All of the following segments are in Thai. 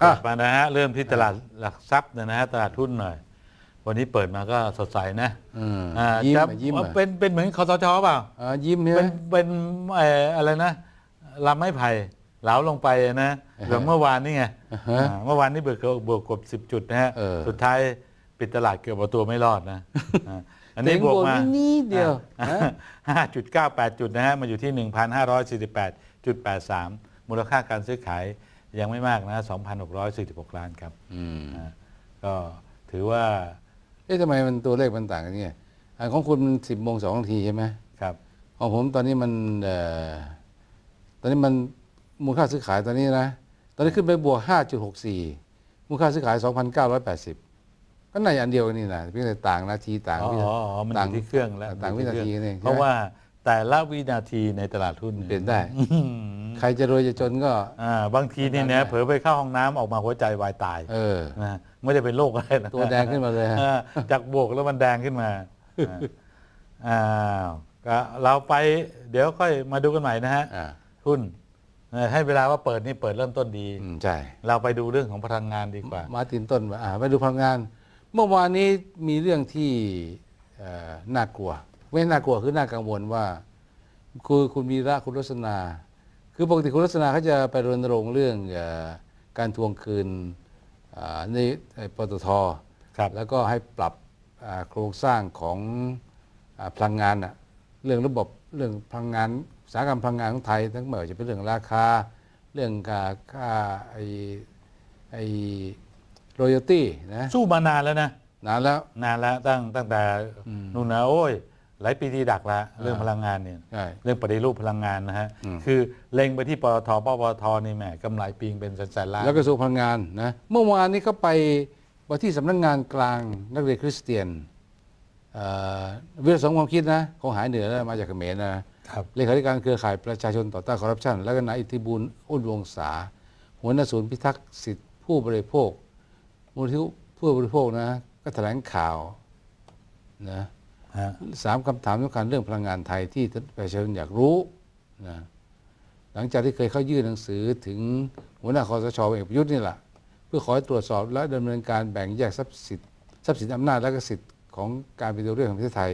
กลับมานะฮะเริ่มที่ตลาดหลักทรัพย์นะฮะตลาดหุ้นหน่อย วันนี้เปิดมาก็สดใสนะอืมอ่ายิ้มจะอะยิ้มอะเป็นเป็นเหมือนคอสชเปล่าอ่ายิ้มใช่ไหมเป็นเป็นเอ่ออะไรนะลำไม้ไผ่เหลาลงไปนะอ่าฮะแบบเมื่อวานนี่ไงอ่าฮะอ่าเมื่อวานนี้เบิกบวกเกบสิบจุดนะฮะเออสุดท้ายปิดตลาดเกือบเอาตัวไม่รอดนะอ่าอันนี้เจ๋งบวกมานิดเดียวฮะห้าจุดเก้าแปดจุดนะฮะมาอยู่ที่หนึ่งพันห้าร้อยสี่สิบแปดจุดแปดสามมูลค่าการซื้อขาย ยังไม่มากนะสองพันหกร้อยสี่สิบหกล้านครับอืมอ่าก็ถือว่า เอ๊ะทำไมมันตัวเลขมันต่างกันเนี่ยอันของคุณมันสิบโมงสองนาทีใช่ไหมครับ ของผมตอนนี้มันเอ่อตอนนี้มันมูลค่าซื้อขายตอนนี้นะ ตอนนี้ขึ้นไปบวก 5.64 มูลค่าซื้อขาย 2,980 ก็น่าจะอันเดียวกันนี่นะเพียงแต่ต่างนาทีต่างอ๋อวิอ๋นาออ๋อมันอต่างยู่ที่เครื่องแล้วต่างวินาทีอยู่ที่นี่เครื่องเพราะว่า แต่ละวินาทีในตลาดหุ้นเปลี่ยนได้อื้อหือใครจะรวยจะจนก็อ่าบางทีนี่นะเผลอไปเข้าห้องน้ำออกมาหัวใจวายตายเออนะไม่ได้เป็นโรคอะไรนะตัวแดงขึ้นมาเลยฮะอ่าจากบวกแล้วมันแดงขึ้นมาอ่าอ้าวก็เราไปเดี๋ยวค่อยมาดูกันใหม่นะฮะอ่าหุ้นเอ่อให้เวลาว่าเปิดนี่เปิดเริ่มต้นดีอืมใช่เราไปดูเรื่องของพลังงานดีกว่า มาร์ตินต้นอ่าไปดูพลังงาน เมื่อวานนี้มีเรื่องที่เอ่อน่ากลัว ไม่น่ากลัวคือน่ากังวลว่า คือคุณวีระคุณรสนาคือปกติคุณรสนาเขาจะไปรณรงค์เรื่องเออการทวงคืนอ่าในในปตทครับแล้วก็ให้ปรับอ่าโครงสร้างของอาพลังงานอะเรื่องระบบเรื่องพลังงานอุตสาหกรรมพลังงานของไทย ทั้งหมดจะเป็นเรื่องราคาเรื่องค่าค่าไอไอรอยัลตี้นะสู้มานานแล้วนะนานแล้วนานแล้วตั้งตั้งแต่อืมนู่นนะโอ้ย หลายปีที่ดักละเรื่องพลังงานเนี่ยใช่เรื่องปฏิรูปพลังงานนะฮะอืมคือเล็งไปที่ปตทปปทนี่แหมกำไรปีงเป็นแสนๆล้านแล้วกระทรวงพลังงานนะเมื่อวานนี้เขาไปมาที่สำนักงานกลางนักเรียนคริสเตียนเอ่อวิทยาสองความคิดนะเขาหายเหนือแล้วมาจากเขมรนะครับเลขาธิการเครือข่ายประชาชนต่อต้านคอร์รัปชันแล้วก็นายอิทธิบุญอ้นวงศาหัวหน้าศูนย์พิทักษ์สิทธิผู้บริโภคมูลที่ผู้บริโภคนะ ก็แถลงข่าวนะฮะ สามคำถามสำคัญเรื่องพลังงานไทยที่ประชาชนอยากรู้นะหลังจากที่เคยเข้ายื่นหนังสือถึงหัวหน้าคอสชเอกประยุทธ์นี่แหละเพื่อขอให้ตรวจสอบและดำเนินการแบ่งแยกทรัพย์สินทรัพย์สินอำนาจและก็สิทธิ์ของการเป็นตัวเรื่องของประเทศไทย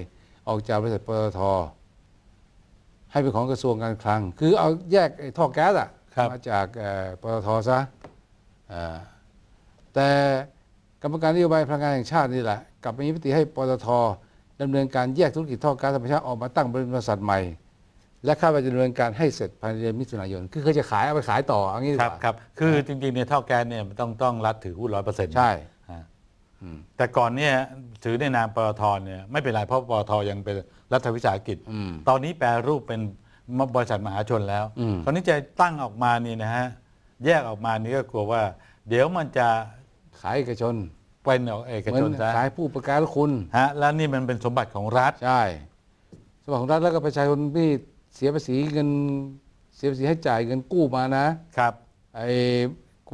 ออกจากบริษัทปตทให้เป็นของกระทรวงการคลัง คือเอาแยกไอ้ท่อแก๊สอะครับมาจากเอ่อปตทซะอ่าแต่กรรมการนโยบายพลังงานแห่งชาตินี่แหละกลับมีมติให้ปตท ดำเนินการแยกธุรกิจท่อก๊าซธรรมชาติออกมาตั้งบริษัทใหม่ และคาดว่าจะดำเนินการให้เสร็จภายในเดือนมิถุนายน คือเคยจะขายเอาไปขายต่อเอางี้ดีคกรับว่าครับคือจริงๆเนี่ยเท่าแกนเนี่ยต้องต้องรัฐถือหุ้นร้อยเปอร์เซ็นต์ ใช่อืม แต่ก่อนเนี่ยถือในนามปตทเนี่ยไม่เป็นไรเพราะปตทยังเป็นรัฐวิสาหกิจ อืมตอนนี้แปรรูปเป็นบริษัทมหาชนแล้วอืม ตอนนี้จะตั้งออกมานี่นะฮะแยกออกมานี่ก็กลัวว่า เดี๋ยวมันจะขายเอกชน เป็นออกเอกเหมือชนนซะขายผู้ประกันคุณฮะแล้วนี่มันเป็นสมบัติของรัฐใช่สมบัติของรัฐแล้วก็ประชาชนที่เสียภาษีเงินเสียภาษีให้จ่ายเงินกู้มานะครับไอ้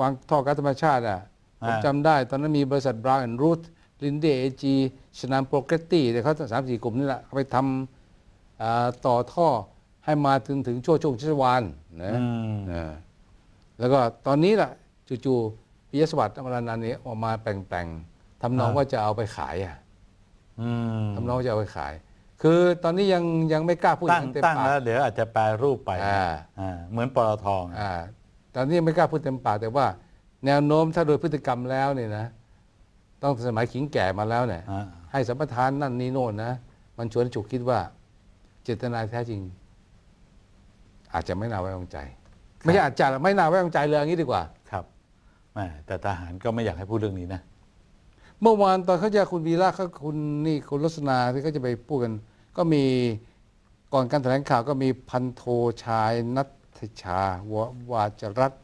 วางท่อก๊าซธรรมชาติอะผมอ่าจำได้ ตอนนั้นมีบริษัทบราวน์รูทลินเดเอจีชนามโปรเกตตี้เดี๋ยวเขาสามสี่กลุ่มนี่แหละเขาไปทำอ่าต่อท่อให้มาถึงถึงช่วช่วงชัชวานนะอืมอ่าแล้วก็ตอนนี้ล่ะจู่ๆ ปิยสวัสดิ์อมรนันท์นี่ออกมาแปลงๆทำนองว่าจะเอาไปขายอะอืมทำนองว่าจะเอาไปขาย คือตอนนี้ยังยังไม่กล้าพูดตั้งอย่างเต็มตั้งปากแล้วเดี๋ยวอาจจะแปรรูปไปอ่าอ่าเหมือนปตทอ่าตอนนี้ยังไม่กล้าพูดเต็มปากแต่ว่า แนวโน้มถ้าโดยพฤติกรรมแล้วเนี่ยนะ ต้องสมัยขิงแก่มาแล้วเนี่ยอ่าให้สัมปทานนั่นนี่โน่นนะมันชวนให้ฉุกคิดว่า เจตนาแท้จริง อาจจะไม่น่าไว้วางใจ ไม่ใช่อาจจะไม่น่าไว้วางใจเลยอย่างนี้ดีกว่าครับ แหมแต่ทหารก็ไม่อยากให้พูดเรื่องนี้นะ เมื่อวานตอนเขาจะคุณวีระเขาคุณนี่คุณลักษณาที่เขาจะไปพูดกัน ก็มีก่อนการแถลงข่าวก็มีพันโทชายนัทชาววาจรัตน์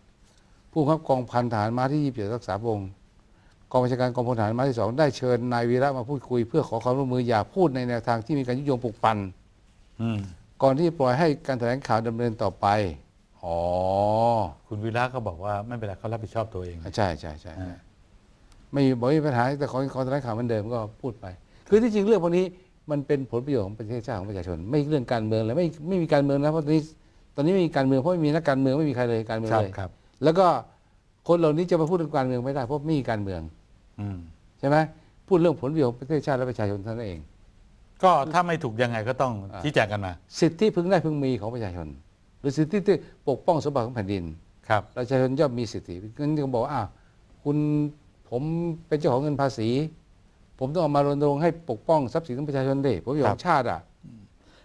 ผู้บังคับกองพันทหารม้าที่ยี่สิบรักษาพงศ์กองบัญชาการกองพลทหารม้าที่สองได้เชิญนายวีระมาพูดคุย เพื่อขอความร่วมมืออย่าพูดในแนวทางที่มีการยุยงปลุกปั่นอืมก่อนที่จะปล่อยให้การแถลงข่าวดำเนินต่อไป อ๋อ คุณวีระก็บอกว่าไม่เป็นไรเขารับผิดชอบตัวเอง ใช่ใช่ใช่อ่าไม่มีบอกไม่มีปัญหาแต่ขอขอแถลงข่าวเหมือนเดิมก็พูดไป คือที่จริงเรื่องพวกนี้มันเป็นผลประโยชน์ของประเทศชาติของประชาชน ไม่เรื่องการเมืองเลยไม่ไม่มีการเมืองนะเพราะตอนนี้ตอนนี้ไม่มีการเมืองเพราะไม่มีนักการเมืองไม่มีใครเลยการเมืองครับเลยครับ แล้วก็คนเหล่านี้จะมาพูดเรื่องการเมืองไม่ได้เพราะไม่มีการเมือง อืมใช่ไหมพูดเรื่องผลประโยชน์ของประเทศชาติและประชาชนเท่านั้นเอง ก็ถ้าไม่ถูกยังไงก็ต้องอ่าชี้แจงกันมา สิทธิพึงได้พึงมีของประชาชน หรือสิทธิที่ปกป้องสมบัติของแผ่นดินครับประชาชนย่อมมีสิทธิงั้นก็บอกว่าอ้าวคุณผมเป็นเจ้าของเงินภาษี ผมต้องเอามารณรงค์ให้ปกป้องทรัพย์สินของประชาชนดิผมอยู่ของชาติอะ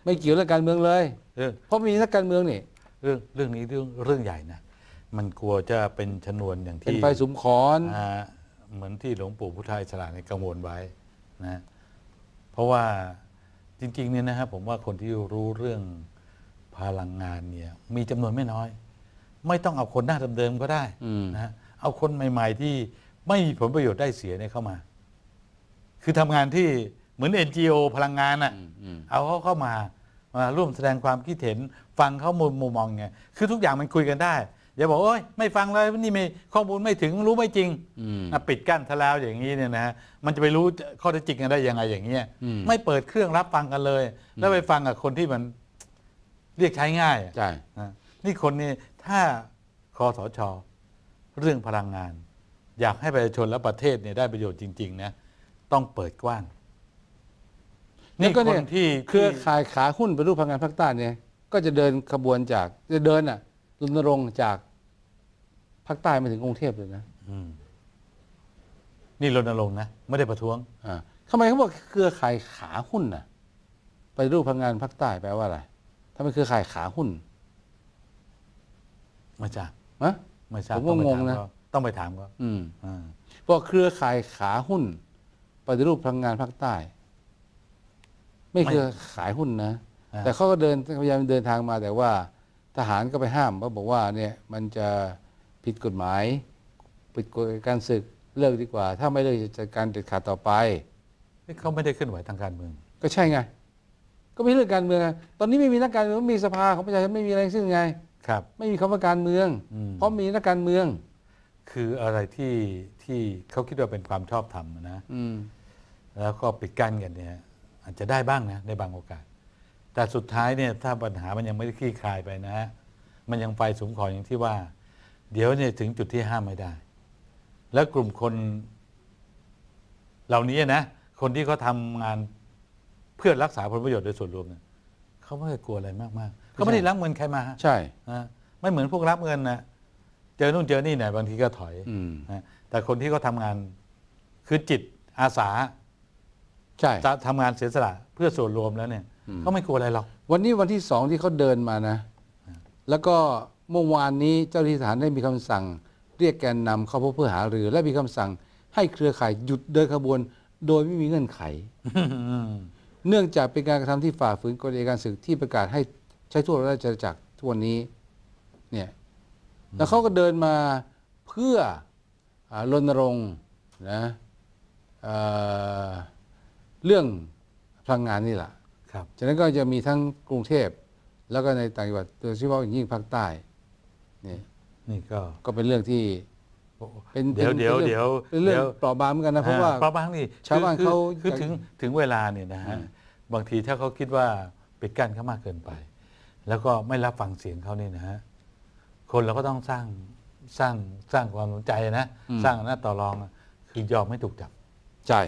ไม่เกี่ยวเรื่องการเมืองเลยเรื่องเพราะมีนักการเมืองนี่เรื่องเรื่องนี้เรื่องเรื่องใหญ่นะมันกลัวจะเป็นชนวนอย่างเป็นที่ไฟสุมขอนอ่าเหมือนที่หลวงปู่พุทธอิสระในยกังวลไว้นะเพราะว่าจริงๆเนี่ยนะครับผมว่าคนที่รู้เรื่อง พลังงานเนี่ยมีจำนวนไม่น้อย ไม่ต้องเอาคนหน้าเดิมๆก็ได้อืมนะฮะเอาคนใหม่ ๆ ที่ไม่มีผลประโยชน์ได้เสียเนี่ยเข้ามา คือทำงานที่เหมือน NGO พลังงานอะอืมอืมเอาเขาเข้ามามาร่วมแสดงความคิดเห็นฟังเขามุมมุมมองไงคือทุกอย่างมันคุยกันได้อย่าบอกว่าโอ๊ยไม่ฟังเลยนี่ไม่ข้อมูลไม่ถึงรู้ไม่จริงอืมอะปิดกั้นทะแล้วอย่างนี้เนี่ยนะฮะมันจะไปรู้ข้อเท็จจริงกันได้ยังไงอย่างเงี้ยอืมไม่เปิดเครื่องรับฟังกันเลย แล้วไปฟังกับคนที่มัน เรียกใช้ง่ายอะใช่นะนี่คนนี้ถ้าคอสชเรื่องพลังงาน อยากให้ประชาชนและประเทศเนี่ยได้ประโยชน์จริง ๆ นะ ต้องเปิดกว้าง นี่นี่ก็คเนี่ยนที่เครือที่ข่ายขาหุ้นเป็นรูปพลังงานภาคใต้เนี่ย ก็จะเดินขบวนจาก จะเดินอะรณรงค์จากภาคใต้มาถึงกรุงเทพเลยนะอืมนี่รณรงค์นะไม่ได้ประท้วงอ่าทำไมเขาบอกเครือข่ายขาหุ้นน่ะ ไปรูปพลังงานภาคใต้แปลว่าอะไร ทำไมเครือข่ายขาหุ้นไม่ทราบฮะไม่ทราบผมก็ต้องไปงงถามนะเขาต้องไปถามเขาอืมอ่าบอกเครือข่ายขาหุ้นปฏิรูปพลังงานภาคใต้ ไม่เครือขายหุ้นนะอ่าแต่เขาก็เดินพยายามเดินทางมาแต่ว่า ทหารก็ไปห้ามเขาบอกว่าเนี่ยมันจะผิดกฎหมายผิดกฎการศึกเลิกดีกว่า ถ้าไม่เลิกจะจัดการเด็ดขาดต่อไปนี่เขาไม่ได้เคลื่อนไหวทางการเมือง ก็ใช่ไง ก็ไม่ใช่เรื่องการเมืองไงตอนนี้ไม่มีนักการเมืองไม่มีสภาของประชาชนไม่มีอะไรทั้งสิ้นไง ครับ ไม่มีคำว่าการเมือง อืม เพราะมีนักการเมือง คืออะไรที่ที่เขาคิดว่าเป็นความชอบธรรมนะ อืม แล้วก็ปิดกั้นกันเนี่ยอาจจะได้บ้างนะในบางโอกาส แต่สุดท้ายเนี่ยถ้าปัญหามันยังไม่ได้คลี่คลายไปนะฮะมันยังไฟสูงขออย่างที่ว่า เดี๋ยวเนี่ยถึงจุดที่ห้ามไม่ได้ แล้วกลุ่มคน เหล่านี้นะ คนที่เขาทำงาน เพื่อรักษาผลประโยชน์โดยส่วนรวมเนี่ยเขาไม่ได้กลัวอะไรมากๆเขาไม่ได้รับเงินใครมาใช่นะไม่เหมือนพวกรับเงินนะเจอนู่นเจอนี่เนี่ยบางทีก็ถอยอืมนะแต่คนที่เขาทำงานคือจิตอาสาใช่จะทำงานเสียสละเพื่อส่วนรวมแล้วเนี่ยอืมเขาไม่กลัวอะไรหรอกวันนี้วันที่สองที่เขาเดินมานะ แล้วก็เมื่อวานนี้เจ้าหน้าที่ทหารได้มีคำสั่ง เรียกแกนนำเข้าพบเพื่อหารือ และมีคำสั่งให้เครือข่ายหยุดเดินขบวน โดยไม่มีเงื่อนไข เนื่องจากเป็นการกระทำที่ฝ่าฝืนกฎอัยการศึกที่ประกาศให้ใช้ทั่วราชอาณาจักรทุกวันนี้เนี่ยแล้วเขาก็เดินมาเพื่ออารณรงค์นะเอ่อเรื่องพลังงานนี่แหละครับฉะนั้นก็จะมีทั้งกรุงเทพแล้วก็ในต่างจังหวัดโดยเฉพาะอย่างยิ่งภาคใต้นี่นี่ก็ก็เป็นเรื่องที่ เป็นเดี๋ยวเป็นเดี๋ยวเป็นเรื่องเดี๋ยวเป็นเรื่องดี๋ยวเปราะบางเหมือนกันนะเพราะว่าอ่เพราะบางนี่ชาวบ้านคือเขาคือจะถึงถึงเวลาเนี่ยนะฮะบางทีถ้าเขาคิดว่าปิดกั้นเขามากเกินไป แล้วก็ไม่รับฟังเสียงเขานี่นะฮะคนเราก็ต้องสร้างสร้างสร้างความสนใจนะอืมสร้างอำนาจต่อรองอะคือยอมไม่ถูกจับใช่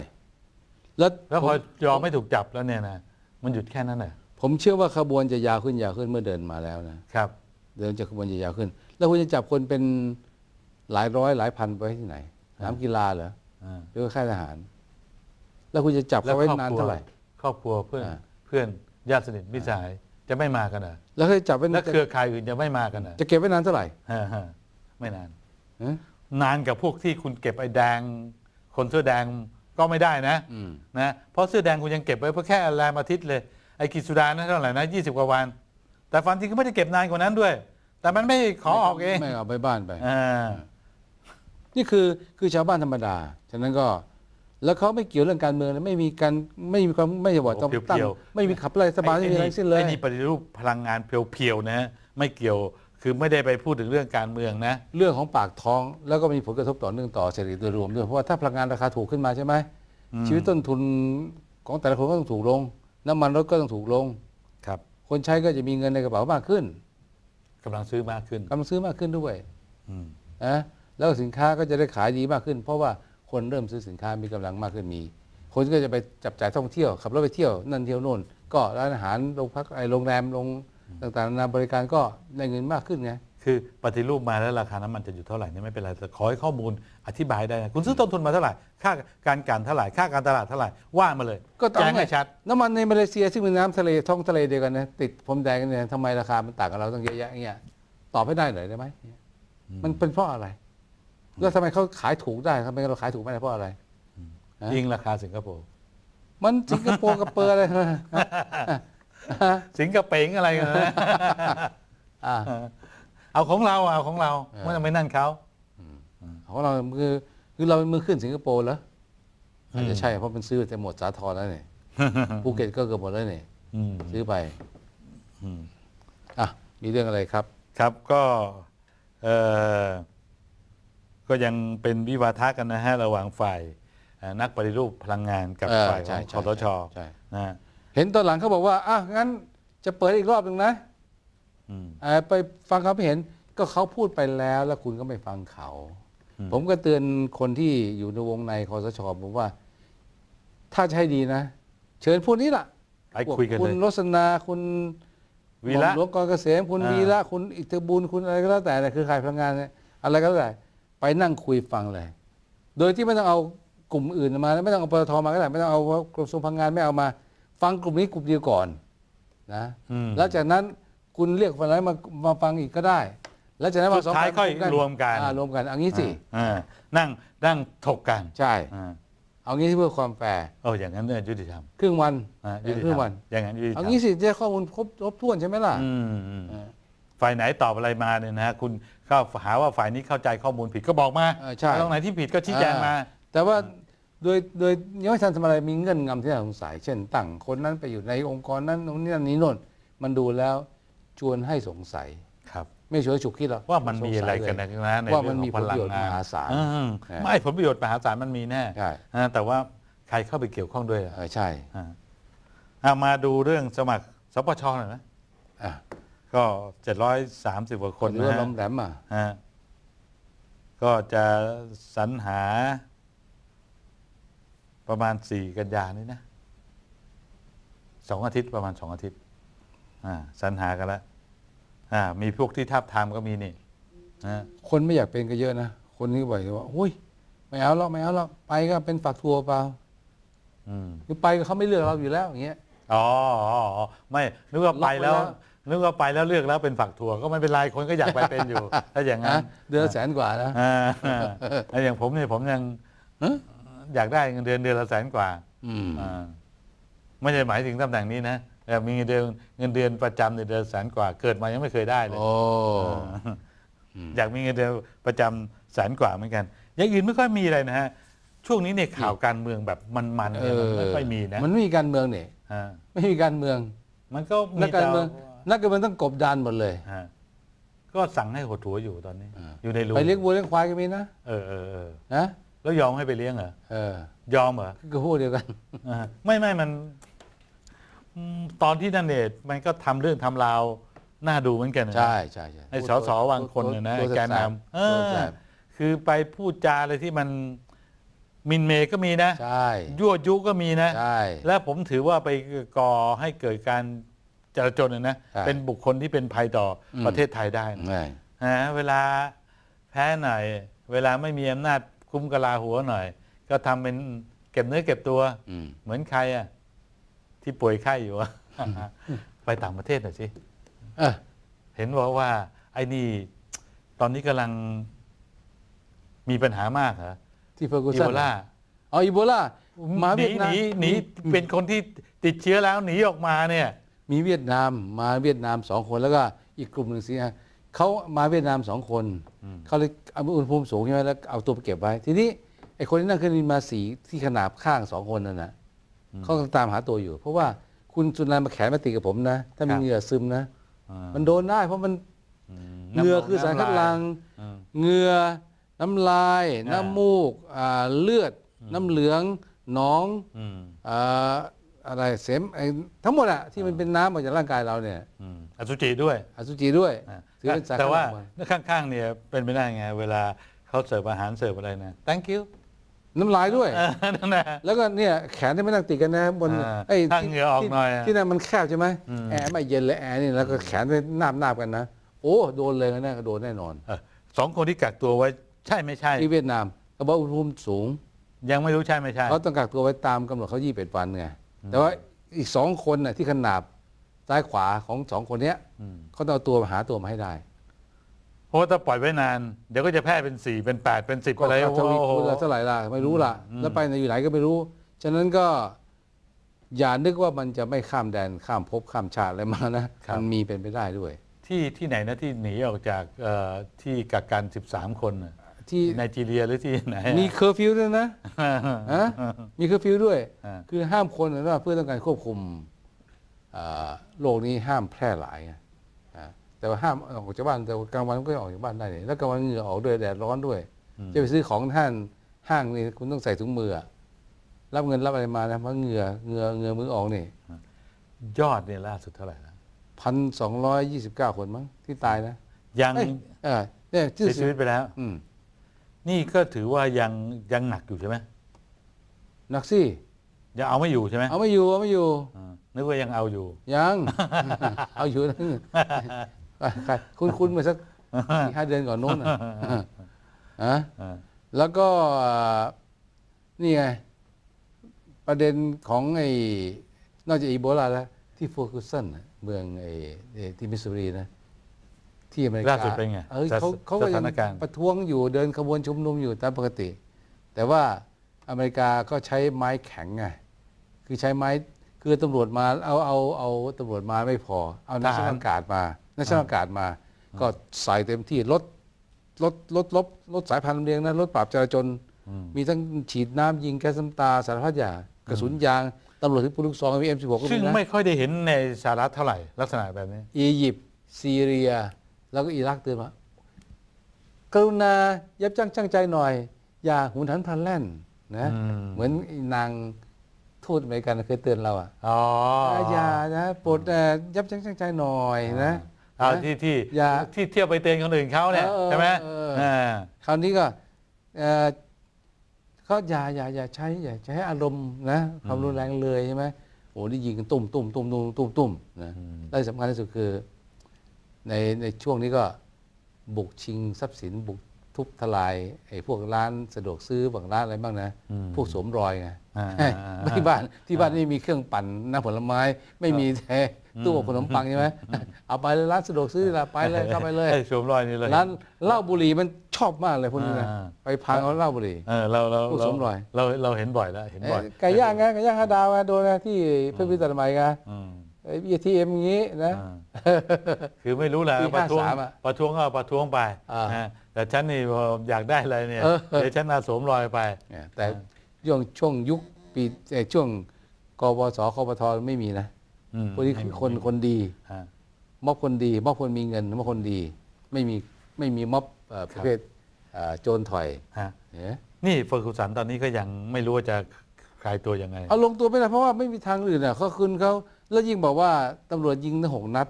แล้วแล้วผพมอยอมไม่ถูกจับแล้วเนี่ยนะมันหยุดแค่นั้นเหรอผมเชื่อว่าขบวนจะยาวขึ้นยาวขึ้นเมื่อเดินมาแล้วนะครับ เดินจะขบวนจะยาวขึ้น แล้วคุณจะจับคนเป็น หลายร้อยหลายพันไปไว้ที่ไหนสนามกีฬาเหรออ่าหรือว่าค่ายทหาร แล้วคุณจะจับเขาไว้นานเท่าไหร่ครอบครัวเพื่อนอ่าเพื่อนญาติสนิทมิตรสหายจะไม่มากันเหรอแล้วเขาจะจับไว้แล้วเครือข่ายอื่นจะไม่มากันเหรอจะเก็บไว้นานเท่าไหร่ฮะฮะไม่นานฮะนานกับพวกที่คุณเก็บไอ้แดง คนเสื้อแดงก็ไม่ได้นะอืมนะเพราะเสื้อแดงคุณยังเก็บไว้เพื่อแค่แรมอาทิตย์เลยไอ้กิจสุดานะเท่าไหร่นะยี่สิบกว่าวัน แต่ความจริงก็ไม่ได้เก็บนานกว่านั้นด้วย แต่มันไม่ขอออกเองไม่เอาไปบ้านไปอ่า นี่คือคือชาวบ้านธรรมดา ฉะนั้นก็แล้วเขาไม่เกี่ยวเรื่องการเมืองนะไม่มีการไม่มีความไม่ใช่ว่าต้องตั้งไม่มีขับไล่รัฐบาลไม่มีอะไรทั้งสิ้นเลยไอ้นี่ปฏิรูปพลังงานเพียวๆนะไม่เกี่ยวคือไม่ได้ไปพูดถึงเรื่องการเมืองนะ เรื่องของปากท้องแล้วก็มีผลกระทบต่อเนื่องต่อเศรษฐกิจโดยรวมด้วยเพราะว่าถ้าพลังงานราคาถูกขึ้นมาใช่ไหมอืมชีวิตต้นทุนของแต่ละคนก็ต้องถูกลง น้ำมันรถก็ต้องถูกลงครับ คนใช้ก็จะมีเงินในกระเป๋ามากขึ้นกำลังซื้อมากขึ้นกำลังซื้อมากขึ้นด้วยอืมนะ แล้วสินค้าก็จะได้ขายดีมากขึ้น เพราะว่าคนเริ่มซื้อสินค้ามีกำลังมากขึ้นมี คนก็จะไปจับจ่ายท่องเที่ยวขับรถไปเที่ยวนั่นเที่ยวโน่น ก็ร้านอาหารโรงพักไอโรงแรมโรงต่างๆนานาบริการก็ได้เงินมากขึ้นไงคือปฏิรูปมาแล้วราคาน้ำมันจะอยู่เท่าไหร่นี่ไม่เป็นไรแต่ขอให้ข้อมูลอธิบายได้นะคุณซื้อต้นทุนมาเท่าไหร่ค่าการกันเท่าไหร่ค่าการตลาดเท่าไหร่ว่ามาเลยก็ต้อแจ้งงให้ชัดน้ำมันในมาเลเซียซึ่งเป็นน้ำทะเลท้องทะเลเดียวกันนะติดพรมแดงกันเนี่ยทำไมราคามันต่างกับเราต้องเยอะแยะอย่างเงี้ยตอบให้ได้หน่อยได้ไหมมันเป็นเพราะอะไร แล้วทำไมเขาขายถูกได้ทำไมเราขายถูกไม่ได้เพราะอะไรฮะยิงราคาสิงคโปร์มันสิงคโปร์กับเปอร์อะไรนะฮะสิงคโปร์อะไรกันนะอ่าเอาของเราเอาของเราเออไม่ต้องไปนั่นเขาของเราคือคือเราเป็นมือขึ้นสิงคโปร์แล้วอาจจะใช่เพราะมันซื้อแต่หมดสาทรแล้วเนี่ยภูเก็ตก็เกือบหมดแล้วเนี่ยอืมซื้อไปอืมอะมีเรื่องอะไรครับ ครับก็เอ่อ ก็ยังเป็นวิวาทะกันนะฮะระหว่างฝ่ายเอ่อนักปฏิรูปพลังงานกับเออฝ่ายขใช่องใช่คอตชใช่นะฮะเห็นตอนหลังเขาบอกว่าอะงั้นจะเปิดอีกรอบหนึ่งนะอืมเอ่อไปฟังเขาไม่เห็นก็เขาพูดไปแล้วแล้วคุณก็ไม่ฟังเขาอืมผมก็เตือนคนที่อยู่ในวงในคอสชผมว่า ถ้าจะให้ดีนะ เชิญพวกนี้ล่ะไปคุยกันคุเลณยรสนาคุณวีระหม่อมหลวงกรเกษมคุณอ่าวีระคุณอิทธิบุญคุณอะไรก็แล้วแต่เนี่ยคือใครพลังงานเนี่ยอะไรก็แล้วแต่ ไปนั่งคุยฟังเลย โดยที่ไม่ต้องเอากลุ่มอื่นมา ไม่ต้องเอาปตทมาก็ได้ไม่ต้องเอากระทรวงพลังงานไม่เอามา ฟังกลุ่มนี้กลุ่มเดียวก่อนนะอืมแล้วจากนั้นคุณเรียกคนนั้นมามาฟังอีกก็ได้ แล้วจากนั้นมาสุดท้ายค่อยสงรวมกันอ่ารวมกันเอางี้สิอ่านั่งนั่งถกกันใช่อ่าเอางี้เพื่อความแฟร์โอ้อย่างนั้นเนี่ยยุติธรรมครึ่งวันอ่าเอยุอติครึ่ธรงรวัมนอย่างนั้นยุติธรเอารมงี้สิจะได้ข้อมูลครบครบถ้วนใช่ไหมล่ะอืมอืมเออ ฝ่ายไหนตอบอะไรมาเนี่ยนะฮะคุณเข้าหาว่าฝ่ายนี้เข้าใจข้อมูลผิดก็บอกมาเออใช่ ตรงไหนที่ผิดก็ชี้แจงมา แต่ว่าโดยโดยยังไม่ทันทำอะไรมีเงื่อนงำที่น่าสงสัย เช่นตั้งคนนั้นไปอยู่ในองค์กรนั้นตรงนี้นั่นนี้โน่นมันดูแล้วชวนให้สงสัย ครับ ไม่ชวนให้ฉุกคิดหรอกว่ามันมีอะไรกันสงสัยเลยนะในว่าเรื่มัอนงขมีองผพลปลัระงโยชน์งามนหาศาล อืมเออไม่ผลประโยชน์มหาศาลมันมีแน่ใช่อ่าแต่ว่าใครเข้าไปเกี่ยวข้องด้วยอะเออใช่อ่าเอามาดูเรื่องสมัครสปชหน่อยนะ อะ ก็ 730กว่าคนหรือนะว่าฮะล้มแหลมอะฮะก็จะสรรหาประมาณสี่กันยานี่นะสองอาทิตย์ประมาณสองอาทิตย์อ่าสรรหากันแล้วอ่ามีพวกที่ทับทามก็มีนี่นะคนไม่อยากเป็นก็เยอะนะ คนนี้บอกว่าอุ้ยไม่เอาหรอกไม่เอาหรอกไปก็เป็นฝักทัวร์เปล่าอืมคือไปก็เขาไม่เลือกเราอยู่แล้วอย่างเงี้ยอ๋ออ๋ออ๋อไม่นึกว่าไปแล้วล็อกไว้แล้ว นึกว่าไปแล้วเลือกแล้วเป็นฝักถั่วก็ไม่เป็นไรคนก็อยากไปเป็นอยู่ ถ้าอย่างนั้นะนเดือนละแสนกว่านะอ่าแล้วอย่างผมเนี่ยผมยังฮะอยากได้เงินเดือนเดือนละแสนกว่าอืมอ่าไม่ใช่หมายถึงตำแหน่งนี้นะแต่มีเงินเดือนเงินเดือนประจำในยเดือนละแสนกว่า เกิดมายังไม่เคยได้เลยโอ้อยากมีเงินเดือนประจำแสนกว่าเหมือนกันอย่างอื่นไม่ค่อยมีอะไรนะฮะช่วงนี้เนี่ยข่าวการเมืองแบบมันๆเนี่ยมันไม่ค่อยมีนะมันไม่มีการเมืองเนี่ยฮะไม่มีการเมือง มันก็นัมีกการเมืองแต่ นักการเมืองต้องกบดานหมดเลย ฮะก็สั่งให้หดหัวอยู่ตอนนี้ อ่า อยู่ในรูไปเลี้ยงวัวเลี้ยงควายก็มีนะเออเออเออนะแล้วยอมให้ไปเลี้ยงเหรอเออยอมเหรอก็พูดเดียวกัน อ่าไม่ไม่มันอืมตอนที่นั่นเนี่ยมันก็ทำเรื่องทำราวน่าดูเหมือนกันนะ ใช่ใช่ใช่ไอ้สสบางคนเนี่ยนะตัวแกนแสบนำเอตัวอแสบคือไปพูดจาอะไรที่มันหมินเมย์ก็มีนะ ใช่ยั่วยุก็มีนะ ใช่ และผมถือว่าไปก่อให้เกิดการ จราจนนะนะ ใช่ เป็นบุคคลที่เป็นภัยต่ออมประเทศไทยได้นะใช่ฮะเวลาแพ้หน่อย เวลาไม่มีอำนาจคุ้มกะลาหัวหน่อย ก็ทำเป็นเก็บเนื้อเก็บตัว อืมเหมือนใครอะที่ป่วยไข้อยู่อะ ไปต่างประเทศหน่อยสิเออเห็นบอกว่า ไอ้นี่ ตอนนี้กำลังมีปัญหามากเหรอที่เฟอร์กูอีสันโบลาอ๋ออีโบลามาหนีเวียดหนาม นีหนีเป็นคนที่ติดเชื้อแล้วหนีออกมาเนี่ย มีเวียดนามมาเวียดนามสองคนแล้วก็อีกกลุ่มหนึ่งสิฮะเขามาเวียดนามสองคนอืมเขาเลยเอาอุณหภูมิสูงใช่ไหมแล้วเอาตัวไปเก็บไว้ ทีนี้ไอ้คนที่นั่งเครื่องบินมาสีที่ขนาบข้างสองคนนั่นนะเขากำลังตามหาตัวอยู่ เพราะว่าคุณจุนันท์มาแขนมาติดกับผมนะ ถ้ามีเหงื่อซึมนะอ่ามันโดนได้ เพราะมันอืมเหงื่อคือสารคัดหลังอืมเหงื่อน้ำลายอ่าน้ำมูกอ่าเลือด น้ำเหลืองหนอง อืมอ่าอะไรเสมไอ้ทั้งหมดอะที่มันเป็นน้ำออกจากร่างกายเราเนี่ยอืมอสุจิด้วยอสุจิด้วยอ่าถือเป็นสารแต่ว่าคัดหลั่งข้างๆเนี่ยเป็นไปได้ไง เวลาเขเขาเสิร์ฟอาหารเสิร์ฟอะไรนะ thank you น้ำลายด้วย เออนั่นนะ แล้วก็เนี่ยแขนที่ไม่นั่งติดกันนะบนอ่าไอ้ถ้าที่เหงื่อออกที่หน่อยอะที่นั่นมันแคบใช่ไหมอืมแอร์ไม่เย็นเลยแอร์นี่แล้วก็แขนไปนาบนาบกันนะโอ้โดนเลยนะโดนแน่นอนเออสองคนที่กักตัวไว้ใช่ไม่ใช่ ที่เวียดนามก็บอกอุณหภูมิสูงยังไม่รู้ใช่ไม่ใช่ เขาต้องกักตัวไว้ตามกำหนดเขา21วันไง แต่ว่าอีกสองคนน่ะที่ขนาบซ้ายขวาของสองคนเนี้ยอืมเขาต้องเอาตัวมาหาตัวมาให้ได้ เพราะว่าถ้าปล่อยไว้นาน เดี๋ยวก็จะแพร่เป็นสี่เป็นแปดเป็นสิบก็อะไรทวีโอ้โหคูณละเท่าไหร่ล่ะไม่รู้ล่ะอืมแล้วไปในอยู่ไหนก็ไม่รู้ ฉะนั้นก็อย่านึกว่ามันจะไม่ข้ามแดนข้ามภพข้ามชาติอะไรมานะมันมีเป็นไปได้ด้วย ที่ที่ไหนนะที่หนีออกจากเอ่อที่กักกัน 13 คนน่ะ ที่ไนจีเรียหรือที่ไหนอะมีเคอร์ฟิวด้วยนะฮะมีเคอร์ฟิวด้วยอ่าคือห้ามคนนะเพื่อต้องการควบคุมเอ่อโรคนี้ห้ามแพร่หลายไงอ่าแต่ว่าห้ามออกจากบ้านแต่ว่ากลางวันก็ออกจากบ้านได้นี่แล้วกลางวันเหงื่อออกด้วยแดดร้อนด้วย จะไปซื้อของท่านห้างนี่คุณต้องใส่ถุงมืออะรับเงินรับอะไรมานะเพราะเหงื่อเหงื่อเหงื่อมือออกนี่ยอดเนี่ยล่าสุดเท่าไหร่แล้วพันสองร้อยยี่สิบเก้าคนมั้งที่ตายนะยังเอ้ยเออเนี่ยชื่อเสียชีวิตไปแล้ว อืม นี่ก็ถือว่ายังยังหนักอยู่ใช่ไหมหนักสิยังเอาไม่อยู่ใช่ไหมเอาไม่อยู่เอาไม่อยู่อ่านึกว่ายังเอาอยู่ ยัง เอาอยู่นะใครคุณคุณมาสักสี่ห้าเดือนก่อนโน้นน่ะฮะอ่าแล้วก็นี่ไง ประเด็นของไอ้นอกจากอีโบลาแล้ว ที่โฟกุสันน่ะเมืองไอ้ไอ้ที่มิสซูรีนะ ที่อเมริกาล่าสุดเป็นไงเออสถเขาเขาก็สยัถางนการณ์ประท้วงอยู่เดินขบวนชุมนุมอยู่ตามปกติ แต่ว่าอเมริกาก็ใช้ไม้แข็งไงคือใช้ไม้คือตำรวจมาเอาเอาเอาตำรวจมาไม่พอ เอานักอากาศมานักอากาศมา ก็ใส่เต็มที่รถรถรถรถรถสายพันธุ์ลำเลียงนะรถปราบจราจรอืมมีทั้งฉีดน้ำยิงแก๊สน้ำตาสารพัดอย่างกระสุนยางตำรวจที่ปืนลูกซองมีเอ็มสิบหกก็ซึ่งมีนะไม่ค่อยได้เห็นในสหรัฐเท่าไหร่ลักษณะแบบนี้ อียิปต์ซีเรีย แล้วก็อิรักเตือนมากรุณายับยั้งชั่งใจหน่อย อย่าหุนหันพลันแล่นนะอืมเหมือนไอ้นางทูตอเมริกันเคยเตือนเราอะอ๋ออย่านะโปรดเอ่อยับยั้งชั่งใจหน่อยนะเอานะที่ที่อย่าที่เที่ยวไปเตือนคนอื่นเขาเนี่ยเออใช่ไหมเอออ่าคราวนี้ก็เอ่อเขาอย่าอย่าอย่าใช้อย่าใช้อารมณ์นะความรุนแรงเลยใช่ไหมโอ้นี่ยิงกันตุ่มตุ่มตุ่มตุ่มตุ่มตุ่มนะอืมและที่สำคัญที่สุดคือ ในในช่วงนี้ก็บุกชิงทรัพย์สินบุกทุบทลายไอ้พวกร้านสะดวกซื้อบางร้านอะไรบ้างนะอืมพวกสวมรอยไงอ่าที่บ้านที่บ้านไม่มีเครื่องปั่นน้ำผลไม้ ไม่มีแต่ตู้อบขนมปังใช่ไหมเอาไปเลยร้านสะดวกซื้อละไปเลยเข้าไปเลยอ้สวมรอยนี่เลยร้านเหล้าบุหรี่มันชอบมากเลยพวกนี้นะอ่าไปพังเอาเหล้าบุหรี่เออเราเราผู้เราสวมรอยเราเราเห็นบ่อยแล้วเห็นบ่อยเอ้ยไก่ย่างไงไก่ย่างห้าดาวไงโดนนะที่เพื่อนพิจารณาไงอืม ไอ้บีทีเอ็มอย่างงี้นะอ่าคือไม่รู้แหละปีประท้วง53อะประท้วงก็ประท้วงไปอ่านะแต่ฉันนี่พออยากได้อะไรเนี่ยเออเดี๋ยวฉันเอาสวมรอยไป เนี่ยแต่ช่วงช่วงยุคปีเอ่อช่วงกบสคปทไม่มีนะอืมพวกนี้คือคนคนดี อ่า ม็อบคนดี ม็อบคนมีเงิน ม็อบคนดี ไม่มีไม่มีม็อบเอ่อประเภทเอ่อโจรถอยฮะ เนี่ย นี่เฟอร์กูสันตอนนี้ก็ยังไม่รู้ว่าจะคลายตัวยังไง เอาลงตัวไม่ได้เพราะว่าไม่มีทางอื่นอะเขาคืนเขา แล้วยิ่งบอกว่าตำรวจยิงตั้งหกนัด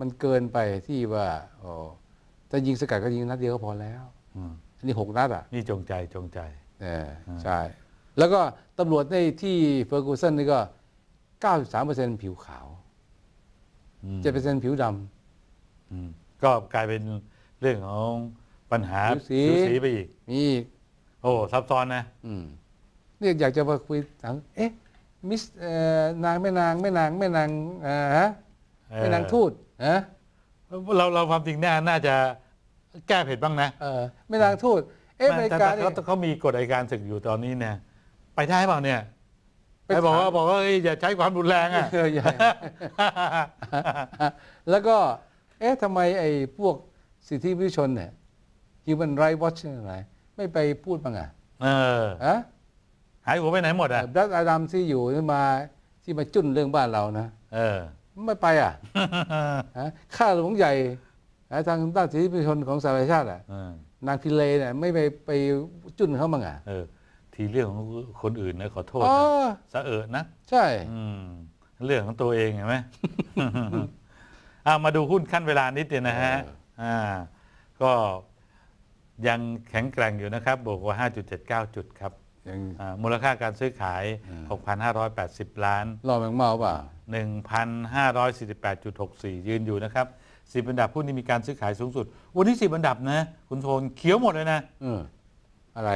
มันเกินไปที่ว่าอ๋อถ้ายิงสกัดก็ยิงนัดเดียวก็พอแล้วอืมอันนี้หกนัดอะนี่จงใจจงใจ เออใช่ แล้วก็ตำรวจในที่เฟอร์กูสันนี่ก็93%ผิวขาวอืม7%ผิวดำอืมก็กลายเป็นเรื่องของปัญหาผิวสีผิวสีไปอีกมีอีก โอ้ซับซ้อนนะ อืมเนี่ยอยากจะมาคุยถามเอ๊ะ มิสเอ่อนางแม่นางแม่นางแม่นางเอ่อฮะเออแม่นางทูตฮะเราเราความจริงน่าน่าจะแก้เผ็ดบ้างนะเออแม่นางทูตเอ๊ะอเมริกาแต่เนี่ยเขาเขามีกฎอัยการศึกอยู่ตอนนี้เนี่ยไปได้เปล่าเนี่ยไปไปบอกถามว่าบอกว่าเอ้ยอย่าใช้ความรุนแรงอะเออใหญ่แล้วก็ เอ๊ะทำไมไอ้พวกสิทธิมนุษยชนเนี่ย Human Rights Watch เนี่ยอะไรไม่ไปพูดบ้างอะเออฮะ หายหัวไปไหนหมดอะบรัสอาดัมที่อยู่ที่มาที่มาจุ้นเรื่องบ้านเรานะเออ ไม่ไปอะฮะข้าหลวงใหญ่นะทางด้านสิทธิมนุษยชนของสหประชาชาติอะเออนางพิเลเนี่ยไม่ไปไปจุ้นเขาบ้างอะเออทีเรื่องของคนอื่นนะขอโทษอ๋อนะสะเอิดนะ ใช่อืมเรื่องของตัวเองเห็นไหมอ่ามาดูหุ้นขั้นเวลานิดเดียวนะฮะอ่าก็ยังแข็งแกร่งอยู่นะครับบวกกว่า 5.79 จุดครับยังอ่า มูลค่าการซื้อขาย 6,580 ล้านรอแมงเมาเปล่า1,548.64 ยืนอยู่นะครับ10อันดับหุ้นที่มีการซื้อขายสูงสุด วันนี้10อันดับนะ คุณโทนเขียวหมดเลยนะเอออะไร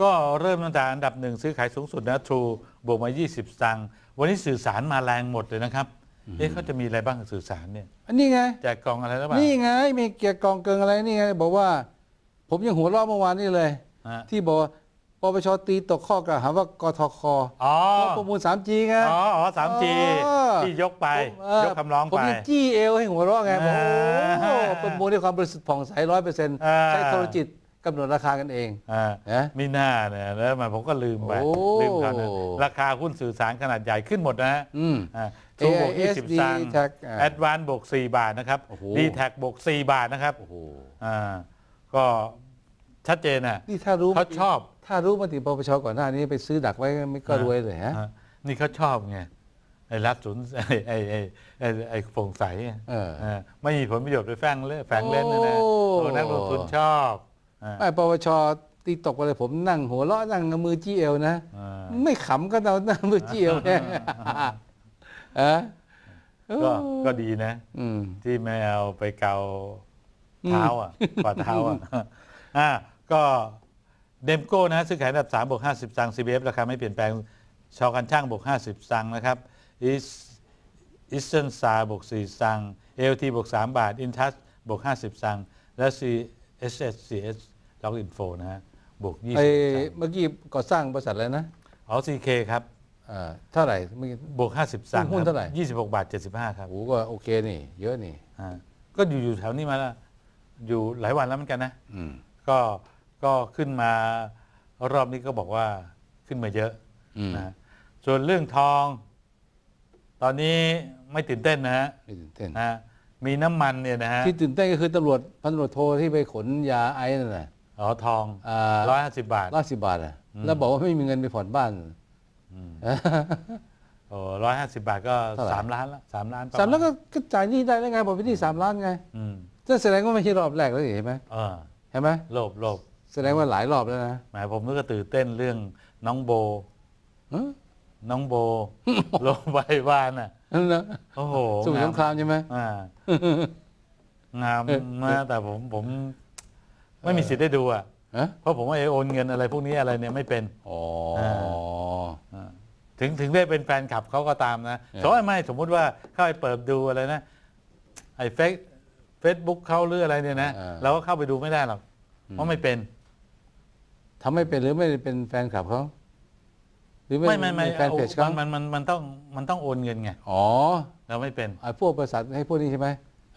ก็เริ่มตั้งแต่อันดับหนึ่งซื้อขายสูงสุดนะ True บวกมา 20สตางค์วันนี้สื่อสารมาแรงหมดเลยนะครับเอ๊ะเขาจะมีอะไรบ้างสื่อสารเนี่ยอันนี้ไงแจกกล่องอะไรหรือเปล่านี่ไงมีเกียร์กองเกิงอะไรนี่ไงบอกว่า ผมยังหัวเราะเมื่อวานนี่เลยฮะที่บอกว่า ปปชตีตกข้อกล่าวหาว่ากทคอ๋อเพราะประมูล 3G ไงอ๋ออ๋อ 3G เออที่ยกไปผมเยกคำร้องผมไปยังจี้เอวให้หัวเราะไงบอกอ่าโอ้ประมูลด้วยความบริสุทธิ์ผ่องใสร้อยเปอร์เซ็นต์อ่าใช้โทรจิตกำหนดราคากันเองอ่านะมีหน้าเนี่ยแล้วมันผมก็ลืมไปโอ้ลืมเขานะราคาหุ้นสื่อสารขนาดใหญ่ขึ้นหมดนะฮะอืมทูบวก AIS 20สตางค์ D-Tech อ่าแอดวานบวก4บาทนะครับโอ้โหดีแท็กบวก4บาทนะครับโอ้โหอ่าก็ ชัดเจนอะนี่ถ้ารู้เขาชอบ ถ้ารู้มาถึงปปชก่อนหน้านี้ไปซื้อดักไว้ไม่ก็รวยเลยฮะอ่านี่เขาชอบไงไอ้รัฐศูนย์ไอ้ไอ้ไอ้ไอ้ไอ้โปร่งใสอะเออเออไม่มีผลประโยชน์ไปแฝงเล่นแฝงเล่นนะนะโอ้โอ้นักลงทุนชอบอ่าไม่ปปชตีตกไปเลยผมนั่งหัวเราะนั่งเอามือจี้เอวนะอ่าไม่ขำก็เอาหน้ามือจี้เอวแค่อะก็ก็ดีนะอืมที่ไม่เอาไปเกาเท้าอะกวาดเท้าอะอ่า ก็เดมโก้นะซื้อขายอันดับ3บวก50 ตังค์ CBF ราคาไม่เปลี่ยนแปลงชอกันช่างบวก 50 ตังค์นะครับอิสอิสเซนซาบวก 4 ตังค์เอลทีบวก 3 บาท อินทัสบวก 50 ตังค์ และ CSS CS ล็อกอินโฟนะฮะบวก 20ไอ้ตังค์เมื่อกี้ก่อสร้างบริษัทอะไรนะอ๋อ CK ครับ อ่าเท่าไหร่เมื่อกี้ บวก 50 ตังค์หุ้นเท่าไหร่ 26 บาท 75 ครับโอ้โหก็โอเคนี่ เยอะนี่อ่าก็อยู่อยู่แถวนี้มาแล้วอยู่หลายวันแล้วเหมือนกันนะ อืม ก็ ก็ขึ้นมารอบนี้ก็บอกว่าขึ้นมาเยอะอืมนะฮะส่วนเรื่องทอง ตอนนี้ไม่ตื่นเต้นนะฮะไม่ตื่นเต้นนะฮะมีน้ำมันเนี่ยนะฮะที่ตื่นเต้นก็คือตำรวจพันตำรวจโทที่ไปขนยาไอซ์นั่นแหละอ๋อทองอ่าร้อยห้าสิบบาทร้อยสิบบาทอะอืมแล้วบอกว่าไม่มีเงินไปผ่อนบ้านโอ้ร้อยห้าสิบบาทก็เท่าไหร่สามล้านละสามล้านประณสามแล้วก็ก็จ่ายหนี้ได้แล้วไงบอกไปที่สามล้านไงอืมก็แสดงว่าไม่ใช่รอบแรกแล้วสิเห็นไหมเออเห็นไหมโลภโลภ แสดงว่าหลายรอบแล้วนะหมายผมก็ตื่นเต้นเรื่องน้องโบฮะน้องโบโรงพยาบาลน่ะ นั่นนะโอ้โหสมุทรสงครามใช่ไหม อ่างามมากแต่ผมผม ไม่มีสิทธิ์ได้ดูอะ ฮะ เพราะผมว่าไอ้โอนเงินอะไรพวกนี้อะไรเนี่ยไม่เป็น อ๋ออ่าถึงถึงได้เป็นแฟนคลับเขาก็ตามนะเออสมมติไม่สมมุติว่าเข้าไปเปิดดูอะไรนะ ไอ้เฟซเฟซบุ๊กเขาหรืออะไรเนี่ยนะ เราก็เข้าไปดูไม่ได้หรอก เพราะไม่เป็น ทำไม่เป็นหรือไม่ได้เป็นแฟนคลับเขาหรือไม่ไม่ไม่แฟนเพจเขามันมันมันต้องมันต้องโอนเงินไงอ๋อเราไม่เป็นไอ้พวกบริษัทให้พวกนี้ใช่ไหม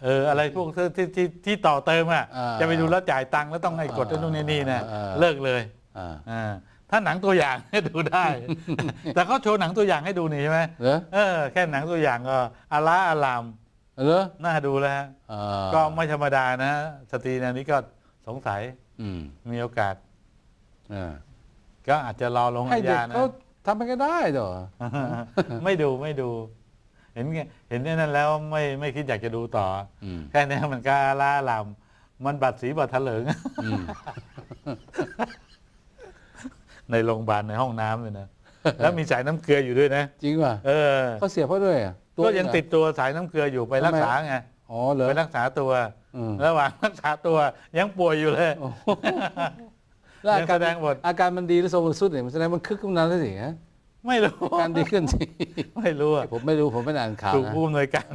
เอออะไรพวกที่ที่ที่ที่ต่อเติมอะอ่าจะไปดูแล้วจ่ายตังค์แล้วต้องให้กดอ่านู่นนี่นี่นะอ่าเลิกเลยอ่าอ่าถ้าหนังตัวอย่างดูได้ แต่เขาโชว์หนังตัวอย่างให้ดูนี่ใช่ไหมเหรอเออแค่หนังตัวอย่างก็อาลาอารามเหรอน่าดูแล้วฮะอ่าก็ไม่ธรรมดานะสตรีแนวนี้ก็สงสัยอืมมีโอกาสอ่า ก็อาจจะรอลงให้อาเด็กญานะ เขาทำไปก็ได้เหรอ ไม่ดูไม่ดู เห็นไงเห็นแค่นั้นแล้วไม่ไม่คิดอยากจะดูต่ออืมแค่นี้มันก็อาลาอารามมันบัดสีบัดถลิง อืม ในโรงพยาบาลในห้องน้ำเลยนะ แล้วมีสายน้ำเกลืออยู่ด้วยนะ จริงป่ะเออ เขาเสียบเขาด้วยอะวก็ยังเอติดตัวสายน้ำเกลืออยู่ไปรักษาไงอ๋อเหรอไปรักษาตัว อืม ระหว่างรักษาตัวยังป่วยอยู่เลย โอ้โห แล้วอาการยังแสดงบทอาการมันดีแล้วทรงมันสุดเนี่ยมันแสดงมันคึกขึ้นมาแล้วสิฮะไม่รู้อาการดีขึ้นสิไม่รู้อะผมไม่รู้ผมไม่ได้อ่านข่าวถูกนะผู้อำนวยการ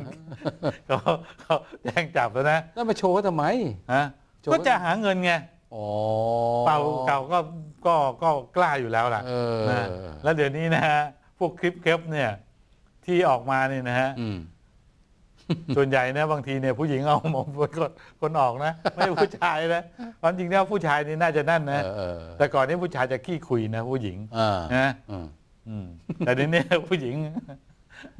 เขาเขาแจ้งจับแล้วนะแล้วมาโชว์เขาทำไมฮะโจรก็จะหาเงินไงอ๋อเป่าเก่าก็ก็ก็กล้าอยู่แล้วล่ะเออนะแล้วเดี๋ยวนี้นะฮะพวกคลิปเคปเนี่ยที่ออกมาเนี่ยนะฮะอืม ส่วนใหญ่นะบางทีเนี่ยผู้หญิงเอาหมองเป็นคนคนออกนะ ไม่ใช่ผู้ชายนะความจริงแล้วผู้ชายนี่น่าจะนั่นนะเออเออแต่ก่อนนี้ผู้ชายจะขี้คุยนะ ผู้หญิงอ่านะอืมอืมแต่เดี๋ยวนี้ผู้หญิง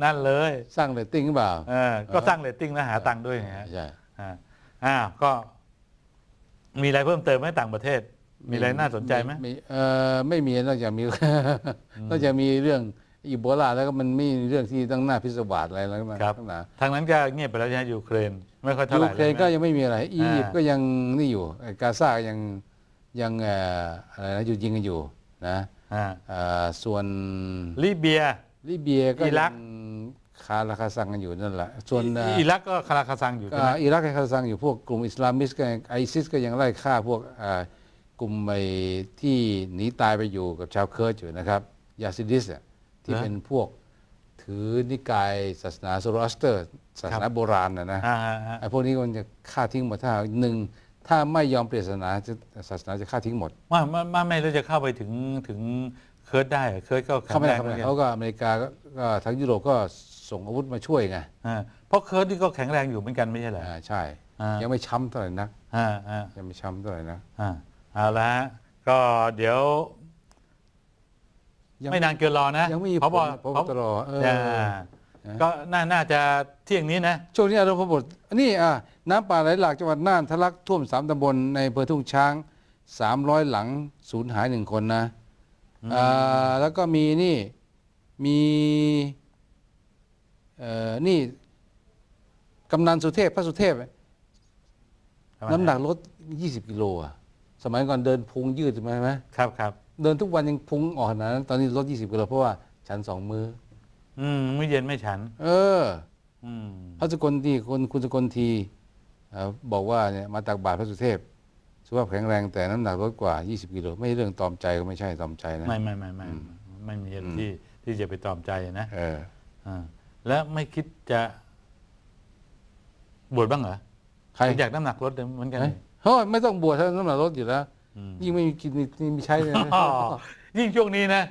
นั่นเลย สร้างเรตติ้งหรือเปล่าเออก็สร้างเรตติ้งและหาตังค์ด้วยไงฮะใช่อ่าอ้าวก็ มีอะไรเพิ่มเติมไหมต่างประเทศ มีอะไรน่าสนใจไหมเออไม่มีนอกจากมีนอกจากมีเรื่อง อีโบลาแล้วก็มันมีเรื่องที่ตั้งหน้าพิศวาสอะไรแล้วมาครับตั้งหนาทางนั้นก็เงียบไปแล้วใช่ไหมยูเครน ไม่ค่อยเท่าไหยูร่เครนลยก็ใช่ไหมยังไม่มีอะไรอียิปต์อ่าก็ยังนี่อยู่ไอ้กาซาก็ยังยังเอ่ออะไรนะหยุดยิงกันอยู่นะอ่าเอ่อส่วนลิเบีย ลิเบียก็อิรัก ยังคาราคาซังกันอยู่นั่นแหละส่วนเอ่ออิรักก็คาราคาซังอยู่ใช่ก็ไหมอิรักกับคาซังอยู่พวกกลุ่มอิสลามิสต์ก็ยังไอซิสก็ยังไล่ฆ่าพวกเอ่อกลุ่มไอ้ที่หนีตายไปอยู่กับชาวเคิร์ดอยู่นะครับยาซิดิสอะ ที่เป็นพวกถือนิกายศาสนาโซโรอัสเตอร์ ศาสนาโบราณนะนะอ่าอ่าอ่าไอ้พวกนี้มันจะฆ่าทิ้งหมดถ้าหนึ่งถ้าไม่ยอมเปลี่ยนศาสนาจะศาสนาจะฆ่าทิ้งหมดว่าว่าว่าไม่เราจะเข้าไปถึงถึงเคิร์ดได้เหรอเคิร์ดก็แข็เข้างไม่แรได้งเข้าเหมืไม่อนได้กันเขาก็อเมริกาก็ก็ทั้งยุโรปก็ส่งอาวุธมาช่วยไงอ่าเพราะเคิร์ดนี่ก็แข็งแรงอยู่เหมือนกันไม่ใช่เหรออ่าใช่อ่ายัยังไม่ช้ำเท่าไหร่นักอ่าอ่ายังไม่ช้ำเท่าไหร่นักอ่าเอาละฮะก็เดี๋ยว ยังไม่นานเกินรอนะยังไม่มีเพราะผว่าลพบตรเออ ก็น่าน่าจะเที่ยงนี้นะ ช่วงนี้อารมณ์พบทอันนี้อะน้ำป่าไหลหลากจังหวัดน่านทะลักท่วมสามตำบลในอำเภอทุ่งช้างสามร้อยหลังสูญหายหนึ่งคนนะอ่าแล้วก็มีนี่มีเอ่อนี่กำนันสุเทพพระสุเทพ น้ำหนักลด 20 กิโลอะ สมัยก่อนเดินพุงยืดใช่ไหมครับครับ เดินทุกวันยังพุงออกขนาดนั้น ตอนนี้ลด20กิโลเพราะว่าฉันสองมืออืมมื้อเย็นไม่ฉัน เออ อืมพระสกลทีคนคุณสกลทีเอ่อบอกว่าเนี่ยมาตักบาตรพระสุเทพสุขภาพแข็งแรงแต่น้ำหนักลดกว่า 20กิโลไม่ใช่เรื่องตอมใจก็ไม่ใช่ตอมใจนะไม่ไม่ไม่ไม่ไม่มีอะไรที่ที่จะไปตอมใจนะเอออ่าแล้วไม่คิดจะบวชบ้างเหรอใครอยากน้ำหนักลดเหมือนกันเฮ้ยเฮ้ยไม่ต้องบวชถ้าน้ำหนักลดอยู่แล้วอืม ยิ่งไม่มีกินนี่มีใช้เลยนะอ๋อยิ่งช่วงนี้นะ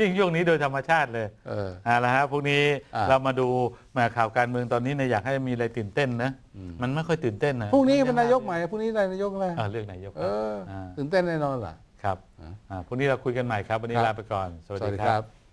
ยิ่งช่วงนี้โดยธรรมชาติเลยเออเอ่าละฮะพวกนี้อ่าเรามาดูแมาข่าวการเมืองตอนนี้เนี่ยอยากให้มีอะไรตื่นเต้นนะ มันไม่ค่อยตื่นเต้นนะพรุ่งนี้เป็นนายกใหม่พรุ่งนี้นายกอะไรอ่าเรื่องนายกเอออ่าตื่นเต้นแน่นอนล่ะ ครับอ่าอ่าพรุ่งนี้เราคุยกันใหม่ครับ วันนี้ครับ ลาไปก่อน สวัสสวัสดีดีคครัรับบ